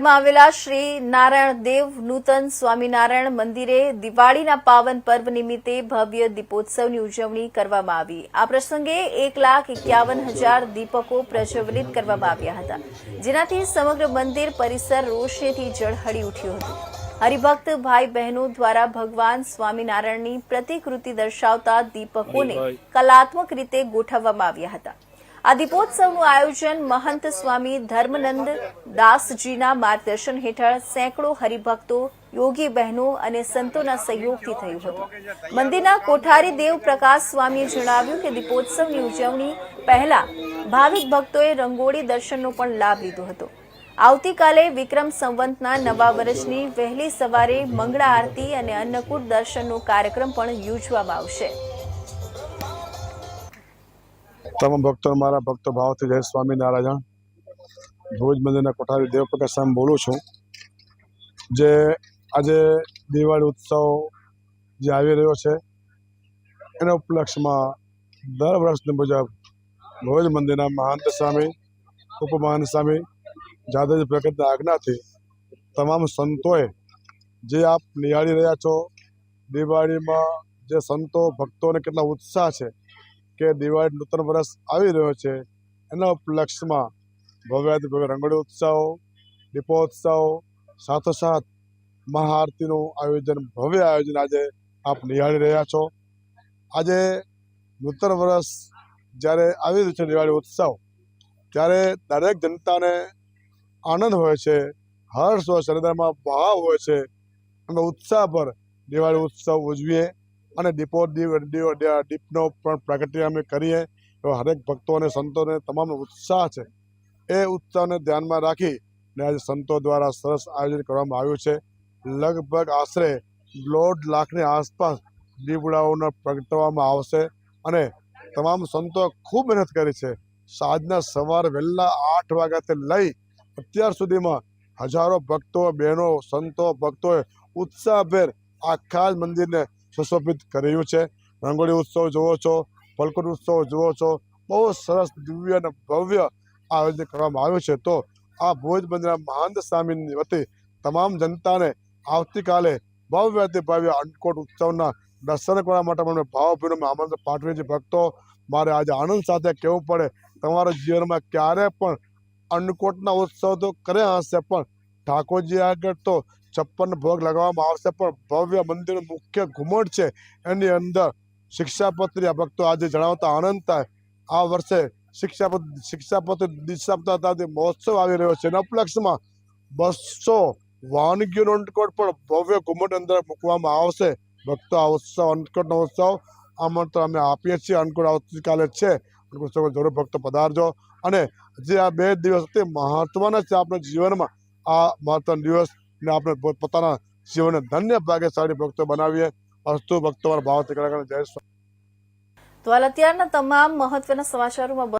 માં આવેલા શ્રી નારાયણ દેવ નૂતન સ્વામિનારાયણ મંદિરે દિવાળીના પાવન પર્વ નિમિત્તે ભવ્ય દીપોત્સવની ઉજવણી કરવામાં આવી. આ પ્રસંગે એક લાખ એકાવન હજાર દીપકો પ્રજ્વલિત કરવામાં આવ્યા હતા જેનાથી સમગ્ર મંદિર પરિસર રોશનીથી ઝળહળી ઉઠ્યું હતું. હરિભક્ત ભાઈ બહેનો દ્વારા ભગવાન સ્વામિનારાયણની પ્રતિકૃતિ દર્શાવતા દીપકોને કલાત્મક રીતે ગોઠવવામાં આવ્યા હતા. આ દીપોત્સવનું આયોજન મહંત સ્વામી ધર્મનંદ દાસજીના માર્ગદર્શન હેઠળ સેંકડો હરિભક્તો, યોગી બહેનો અને સંતોના સહયોગથી થયું હતું. મંદિરના કોઠારી દેવ પ્રકાશ સ્વામીએ જણાવ્યું કે દીપોત્સવની ઉજવણી પહેલા ભાવિક ભક્તોએ રંગોળી દર્શનનો પણ લાભ લીધો હતો. આવતીકાલે વિક્રમ સંવંતના નવા વર્ષની વહેલી સવારે મંગળા આરતી અને અન્નકૂટ દર્શનનો કાર્યક્રમ પણ યોજવામાં આવશે. તમામ ભક્તો મારા ભક્તો ભાવથી જય સ્વામિનારાયણ ભુજ મંદિરના કોઠારી દેવપ્રકાશ સામે બોલું છું જે આજે દિવાળી ઉત્સવ જે આવી રહ્યો છે એના ઉપલક્ષમાં દર વર્ષની મુજબ ભુજ મંદિરના મહાંત સ્વામી ઉપમહાન સ્વામી જાદવજી પ્રગટના આજ્ઞાથી તમામ સંતોએ જે આપ નિહાળી રહ્યા છો દિવાળીમાં જે સંતો ભક્તોને કેટલા ઉત્સાહ છે કે દિવાળી નૂતન વર્ષ આવી રહ્યો છે, એના ઉપલક્ષમાં ભવ્યાતિ ભવ્ય રંગોળી ઉત્સવ દીપોત્સવ સાથોસાથ મહાઆરતીનું આયોજન, ભવ્ય આયોજન આજે આપ નિહાળી રહ્યા છો. આજે નૂતન વર્ષ જ્યારે આવી રહ્યું છે, દિવાળી ઉત્સવ, ત્યારે દરેક જનતાને આનંદ હોય છે, હર્ષ હોય હૃદયમાં ભાવ હોય છે. અને ઉત્સાહ પર દિવાળી ઉત્સવ ઉજવીએ. અને દી- દીપનો પણ પ્રગટ્ય અમે કરીએ. એવા હરેક ભક્તો અને સંતોને તમામ ઉત્સાહ છે. એ ઉત્સાહને ધ્યાનમાં રાખી ને આજે સંતો દ્વારા સરસ આયોજન કરવામાં આવ્યું છે. લગભગ આશરે દોઢ લાખની આસપાસ દીપડાઓને પ્રગટવામાં આવશે અને તમામ સંતો ખૂબ મહેનત કરી છે. સાંજના સવાર વહેલા આઠ વાગ્યાથી લઈ અત્યાર સુધીમાં હજારો ભક્તો, બહેનો, સંતો, ભક્તોએ ઉત્સાહભેર આખા જ મંદિરને સુશોભિત કર્યું છે. રંગોળી ઉત્સવ જુઓ છો ફલકુટ ઉત્સવ જુઓ છો, બહુ સરસ દિવ્ય અને ભવ્ય આયોજન કરવામાં આવ્યું છે. તો આ ભુજ બંદરા મહાંત સ્વામીની વતી તમામ જનતાને આવતીકાલે ભવ્ય ભવ્ય અન્નકોટ ઉત્સવના દર્શન કરવા માટે મને ભાવભીનું આમંત્રણ પાઠવી છે. ભક્તો, મારે આજે આનંદ સાથે કહેવું પડે, તમારા જીવનમાં ક્યારે પણ અન્નકોટના ઉત્સવ તો કર્યા હશે, પણ ઠાકોરજી આગળ તો છપ્પન ભોગ લગાવવામાં આવશે. પણ ભવ્ય મંદિરનું મુખ્ય ઘુમટ છે. એની અંદર શિક્ષાપત્રી ભક્તો આજે જણાવતા આનંદ થાય. આ વર્ષે શિક્ષાપત્ર, શિક્ષાપત્રી દિશાપતાથી મહોત્સવ આવી રહ્યો છે. એના ઉપલક્ષમાં બસો વાનગીઓનો અંટકોટ પણ ભવ્ય ઘુમટ અંદર મૂકવામાં આવશે. ભક્તો આ ઉત્સવ અંટકોટનો ઉત્સવ આમંત્રણ અમે આપીએ છીએ. અંટકોટ આવતીકાલે છે. જરૂર ભક્તો પધારજો. અને જે આ બે દિવસ તે મહત્વના છે આપણા જીવનમાં. આ મહત્વના દિવસ ને આપણે પોત- પોતાના જીવનને ધન્ય ભાગ્યશાળી ભક્તો બનાવીએ. અસ્તુ ભક્તો ભાવ જય તો હાલ અત્યારના તમામ મહત્વના સમાચારોમાં